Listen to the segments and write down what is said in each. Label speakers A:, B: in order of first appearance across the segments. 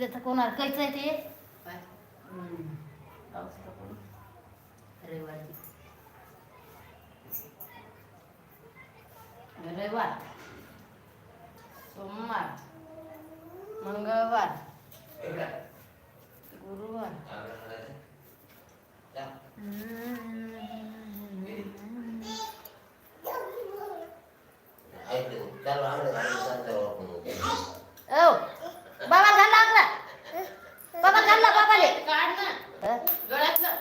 A: उद्या कोणाला कायचं आहे ते
B: काय
A: हम्म. पाऊस का कोण? रविवारी रविवार सोमवार मंगळवार गुरुवार ओ बाबा घाल लागला बाबा घालला बाबाले.
B: काढ ना? गळ्यातलं.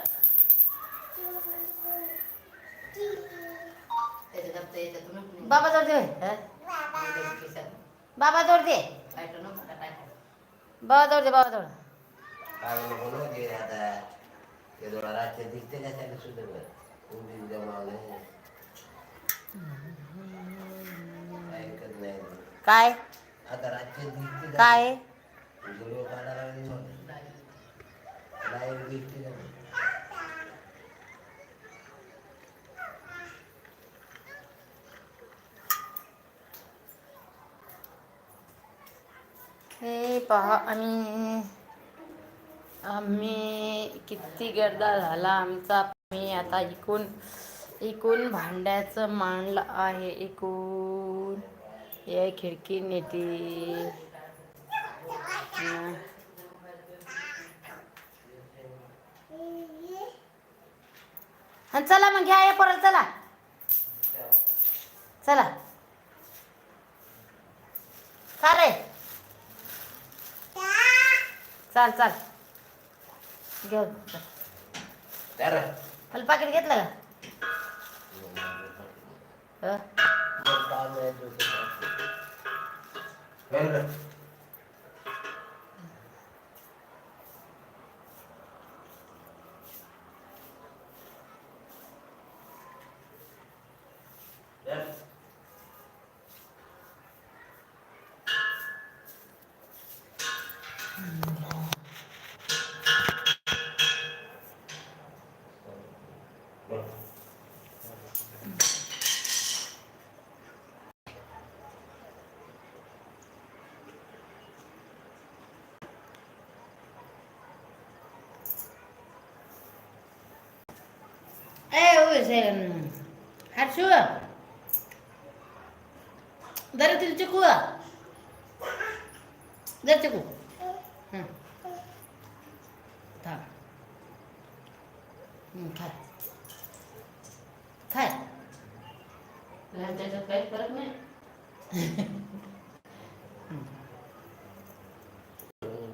A: बाबा जोड दे. हं? बाबा जोड दे. बाबा जोड दे बाबा जोड काय
C: आता?
A: काय?
C: नाही?
A: हे पहा आम्ही आम्ही किती गर्दा झाला. आमचा मी आता इकून इकून भांड्याचं मांडलं आहे इकून. या खिडकी नेटी. हं, चला मग घ्या हे परत चला. चला. का रे? चाल चाल. घेऊन मला पाकिट घेतलं का? ए ओय से हर्षू दर तिला चिकू दर चिकू हं. थांब हं, खाय खाय
B: लहान त्याच्यात काहीच फरक नाही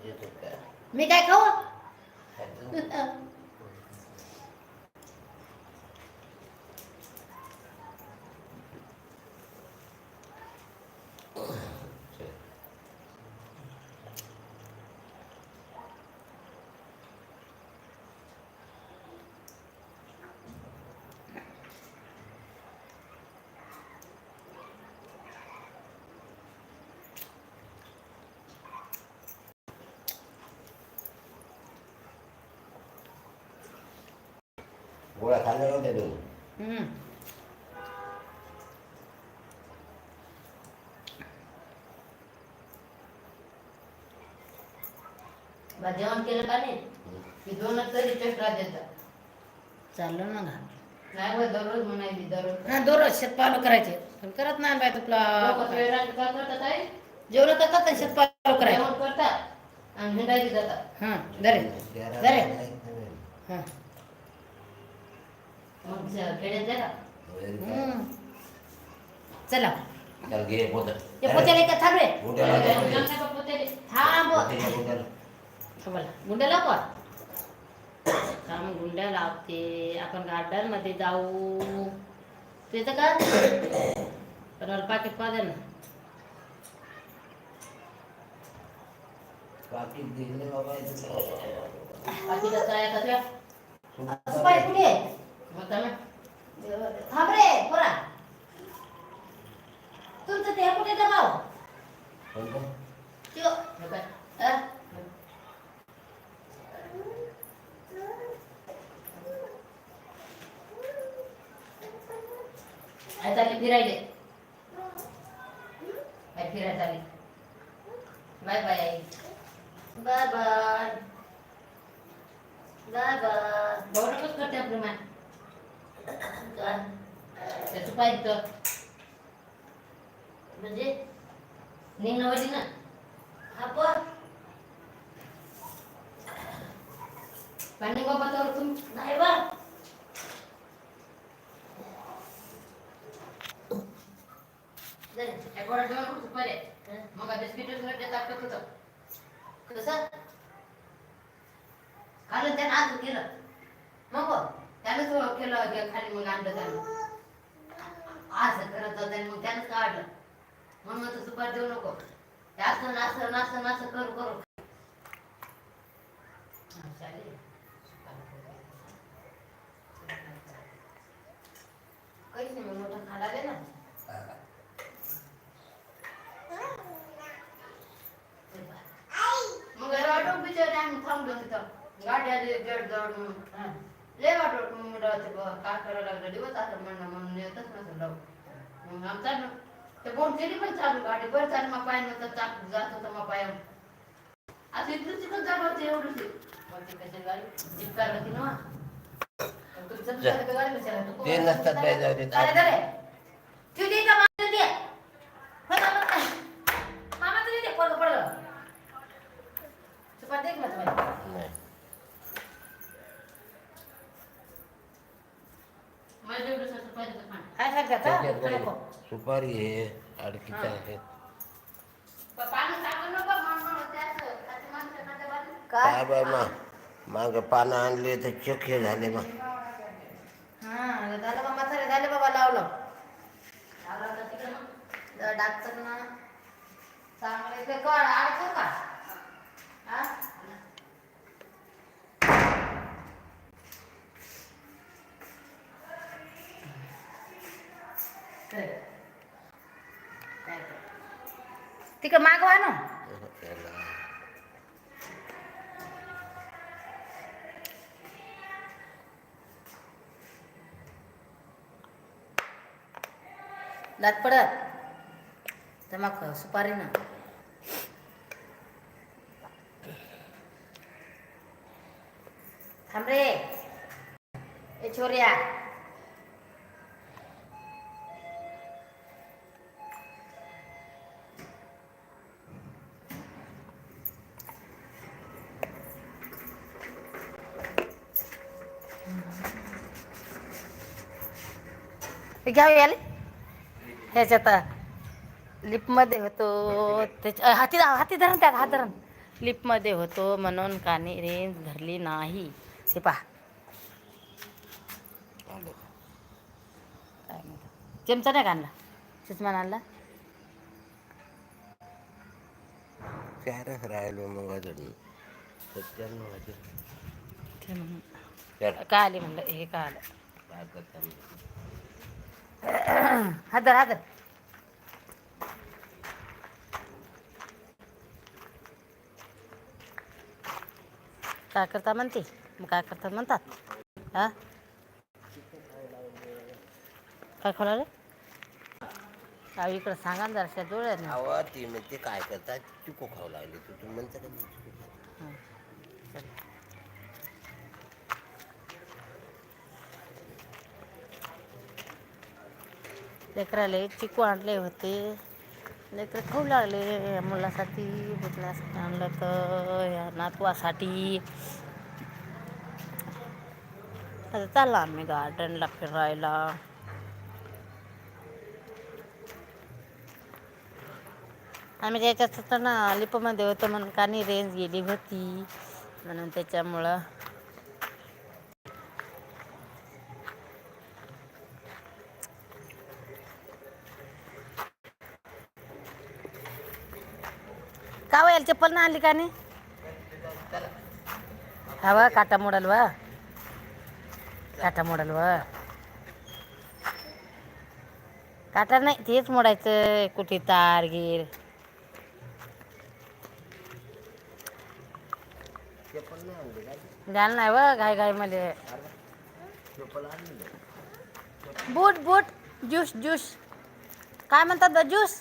C: देतो का?
A: मी काय खाऊ
C: खायचं? गोळ्या खाल्ल्या नव्हत्या तू
A: हं.
B: बा जेवण केलं का नाही की दोनच तरी देतात
A: चाललं ना गा
B: नाही बा दररोज म्हणायची दररोज
A: हा दररोज शेतपालो करायचे पण करत नाही बाय तुला
B: लोकं वेळाने काय करतात आई?
A: जेवण करतात शेतपालो करायचे
B: जेवण करतात आणि हिंडायची जातात
A: हां दरे दरे. हां
B: मग ज- खेड्यात जा का
C: का?
A: चला
C: चल घे पोतं.
A: ते पोत्याला का थांब रे
B: का?
A: थांब गुंड्या लाव का थांब गुंड्या लावते आपण गार्डनमध्ये जाऊ का पण पाकिट पाहा ना
C: पाकीट दिले बाबा इथं.
B: काय
A: कुठे
B: मग काय?
A: थांब रे पोरा. तुमचं ते कुठे दबाव? त्यो.
B: हे काय?
A: अं?
B: आई चालली फिरायले. आई फिरायला चालली bye bye
A: bye. Bye bye. Bye
B: गौरवच करते आपलं मान.
A: काय
B: त्याचं पाहिजे
A: म्हणजे
B: निघणं वाली ना
A: हा पाणी
B: बाबा तर तुम
A: नाही बा
B: मग आता बिस्किटच होतं
A: कसं? कारण त्यानं आज केलं. मग?
B: त्यानंच हो केलं हे खाली मग आणलं त्यानं
A: असं करत होता आणि मग त्यानं काढलं म्हणून तू सुपारी देऊ नको ते असं नासं नासं नासं करू करू
B: हा, चालेल.
A: काहीच नाही मग मोठं खाला दे ना
B: मग घरी वाटून बिचारे आम्ही थांबलो तिथं गाडी आली गेट जवळ म्हणून लय वाटत मग मुलं ते ब- काय करायला लागलं? दिवस असं म्हणणं म्हणून येतच नसेल लावून मग आमचा ते बोट केली पण चालू गाडी. बरं चालू मग पाय नव्हतं चाक जात होतं मग पाय असं इथलं तिकडं जात होते एवढं ते मग ते कशी गाडी? जीप होती ना. तुमचं गाडी विचारा तू
C: ते नसतात बाई, जाऊ दे.
B: अरे दे रे. तू दे का मामा दे? मग? मामा दे पडलं पडलं सुपारी दे की मग तुम्हाला.
C: नाही
B: मला जेवढं सुपारीचं खाणं.
A: काय सांगता का?
C: त्याच्यात काही
A: नको.
C: सुपारी आहे अडकीच्या आहेत
B: पण पाणी टाकू नको म्हणून त्याची माणसं खात्या बाजूला.
C: काय? बाय मा माग पानं आणले तर चेक हे झाले मग
A: हा झालं मग म्हातारे झाले बाबा लावलं.
B: तिकडे.
A: डाक्टर ना. चांगलं इथे कळ अडकू का हा तिकडे मागवा ना
C: त्याला
A: दात पडत तर मग सुपारी ना घ्यावे याले ह्याच्यात लिपमध्ये होतो त्याच्या हाती हाती धरण त्यात हात धरण. लिपमध्ये होतो म्हणून काने रेंज धरली नाही. हे पहा. चिमचा नाही का आणला? सुषमान आणला? काय आले म्हणलं? हे काय आलं? हादर हादर. काय करता म्हणते? मग काय करतात म्हणतात? हा काय खोलाले? अहो इकडं सांगा ना जराशा डोळ्यात ना.
C: अहो ती म्हणते काय करता चिको खाऊ लागली तू. तू म्हणता का नाही चिको खाऊ?
A: लेकराले चिकू आणले होते. लेकर खाऊ लागले मुलासाठी भेटण्यासाठी आणलं तर या नातवासाठी. आता चालला आम्ही गार्डनला फिरायला. आम्ही त्याच्यात होतो ना लिपमध्ये होतो म्हणून कानी रेंज गेली होती. म्हणून त्याच्यामुळं का याला चप्पल ना आणली का नाही? हा वा काटा मोडल वा काटा मोडल वा काटा नाही तेच मोडायचं कुठे तार गिर.
C: घाल नाही
A: व घाय
C: घायमध्ये
A: बूट बूट ज्यूस ज्यूस. काय म्हणतात ज्यूस?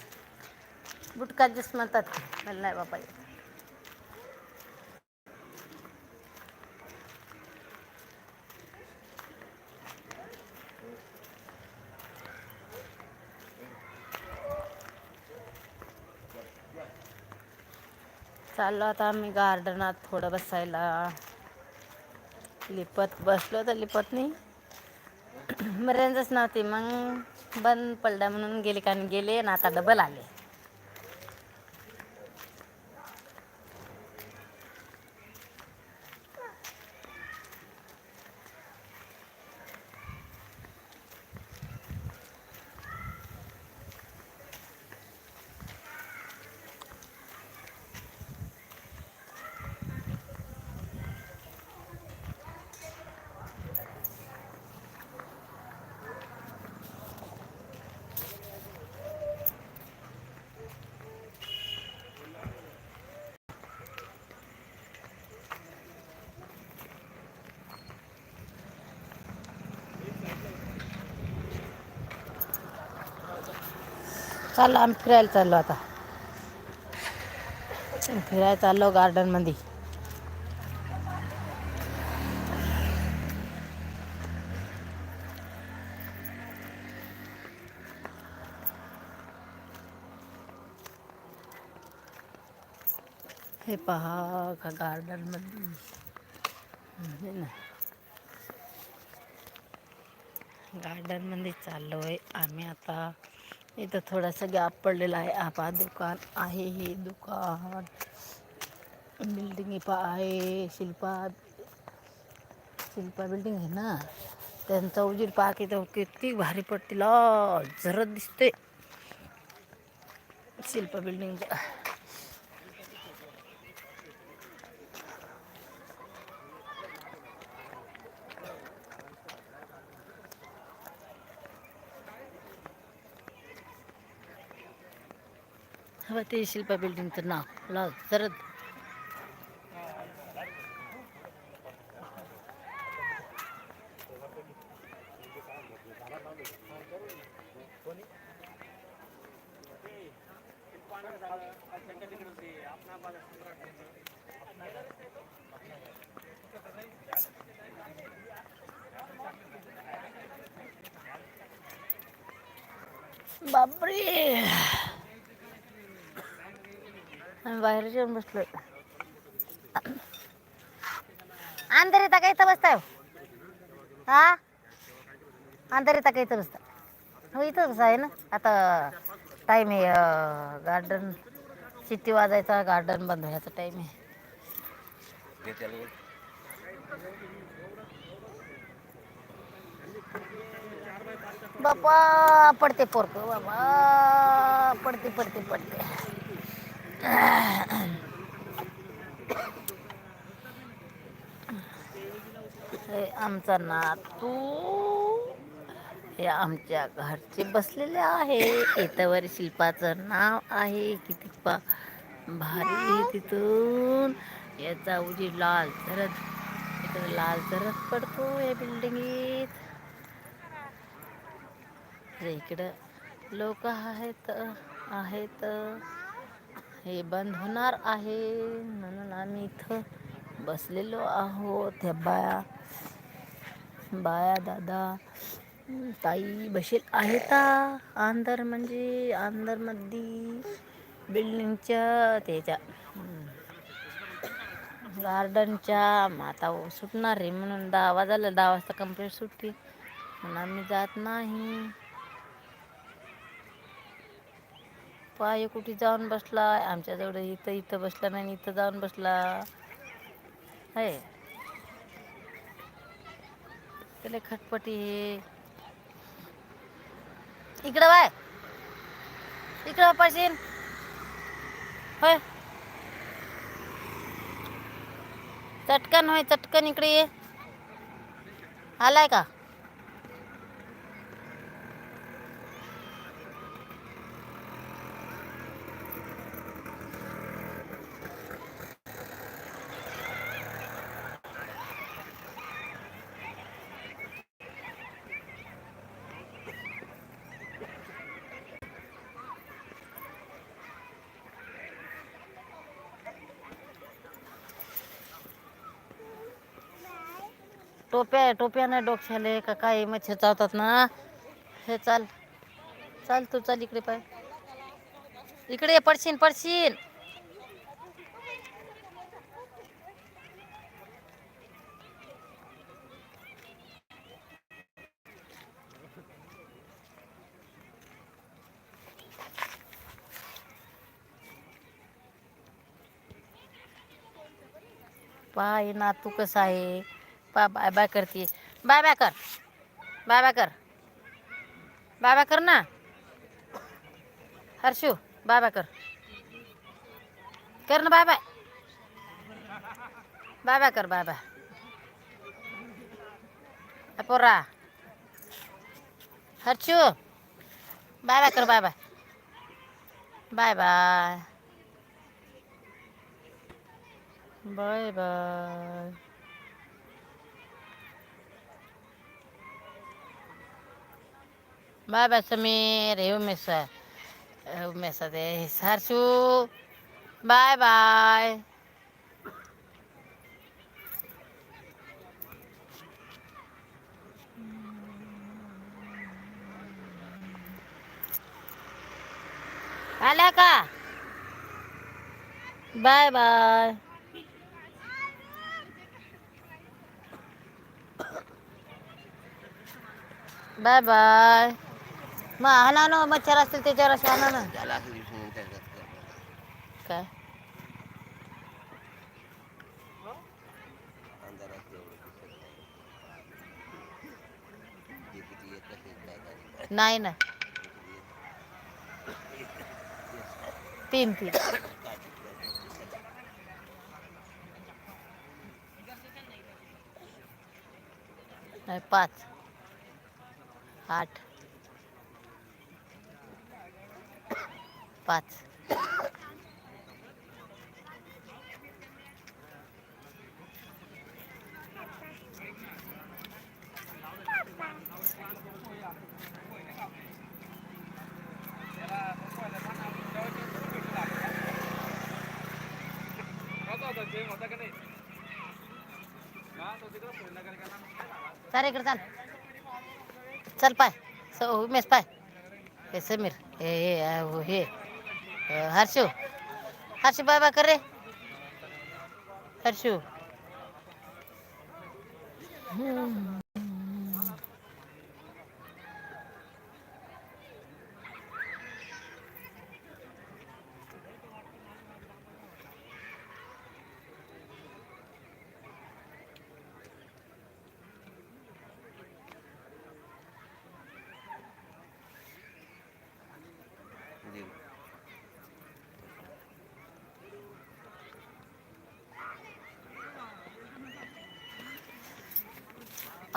A: गुटखा ज्यूस म्हणतात. मला नाही बाबा चाललो आता आम्ही गार्डनात थोडं बसायला. लिपत बसलो तर लिपत नाही मरेंजच नव्हती. मग बंद पडला म्हणून गेले कारण गेले आणि आता डबल आले. चाललो आम्ही फिरायला चाललो आता. फिरायला चाललो गार्डनमध्ये हे पहा का गार्डनमध्ये ना. गार्डनमध्ये चाललो आहे आम्ही आता इथं थोडासा गॅप पडलेला आहे. आपा दुकान आहे हे दुकान. बिल्डिंग इपा आहे शिल्पा शिल्पा बिल्डिंग आहे ना? त्यांचा उजीर पाक इथं किती भारी पडतील. जरत दिसते शिल्पा बिल्डिंगचा हवं ते शिल्पा बिल्डिंगचं नाव लाव सरद बापरे आम्ही बाहेर येऊन बसलोय. अंदर येता का इथं बसताय? हा? अंदर येता का इथं बसता हो इथं कसं आहे ना? आता टाईम आहे गार्डन सिटी वाजायचा गार्डन बंद व्हायचा टाईम आहे. बापा पडते पोरक बाबा पडते पडते पडते. हे आमचा नातू हे आमच्या घरचे बसलेले आहे. इथवर शिल्पाचं नाव आहे. किती पा भारी तिथून. याचा उजी लाल धरत इथं लाल धरत पडतो या बिल्डिंगीत. इकडं लोक आहेत आहेत. हे बंद होणार आहे. म्हणून आम्ही इथं बसलेलो आहोत. ह्या बाया बाया दादा ताई बसेल आहेत. अंदर म्हणजे अंदरमध्ये बिल्डिंगच्या त्याच्या गार्डनच्या माता सुटणार आहे. म्हणून दहा वाजायला दहा वाजता कंप्लीट सुटते म्हणून आम्ही जात नाही. पाय कुठे जाऊन बसला? आमच्याजवळ इथं इथं बसला नाही इथं जाऊन बसला. आहे त्याला खटपटी हे. इकडं बाय. इकडं पाशीन होय. चटकन होय चटकन इकडे ये. आलाय का? टोप्या टोप्या नाही डोक्याले का काय मच्छर चावतात ना? हे चाल चाल तू चाल इकडे पाय. इकडे पडशीन पडशीन. पाय ना तू कसा आहे? पा बाय बाय करते. बाय बाय कर. बाय बाय कर. बाय बाय कर ना. हर्षू बाय बाय कर. कर ना बाय बाय. बाय बाय कर बाय बाय. पोरा. हर्षू बाय बाय कर bye bye. Bye bye. Bye bye. Baba Samir, you. mesa, eu mesa de Sarsu. Bye bye. Alaka. Bye bye. Bye bye. मग आणा ना मच्छर असतील त्याच्यावर असं आणा ना
C: झाला असं दिसून
A: काय
C: नाही
A: ना तीन तीन नाही पाच आठ पाच. चाल इकडे चाल. चल पाय. स उमेश पाय. हे समीर. हे हे ಹರ್ಷು ಹರ್ಷು ಬಾಯ್ ಬಾ ಕರ್ರಿ.
C: ಹರ್ಷು.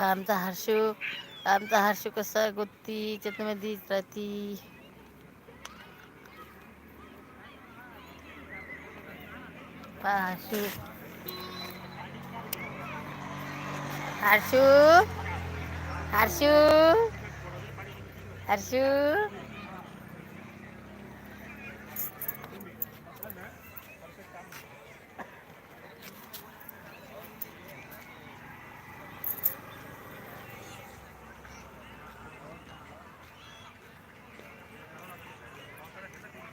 A: आमचा हर्षू आमचा हर्षू कसा गोती मध्ये राहती हर्षू. हर्षू. हर्षू. हर्षू.